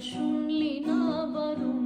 শুনলি না বারণ।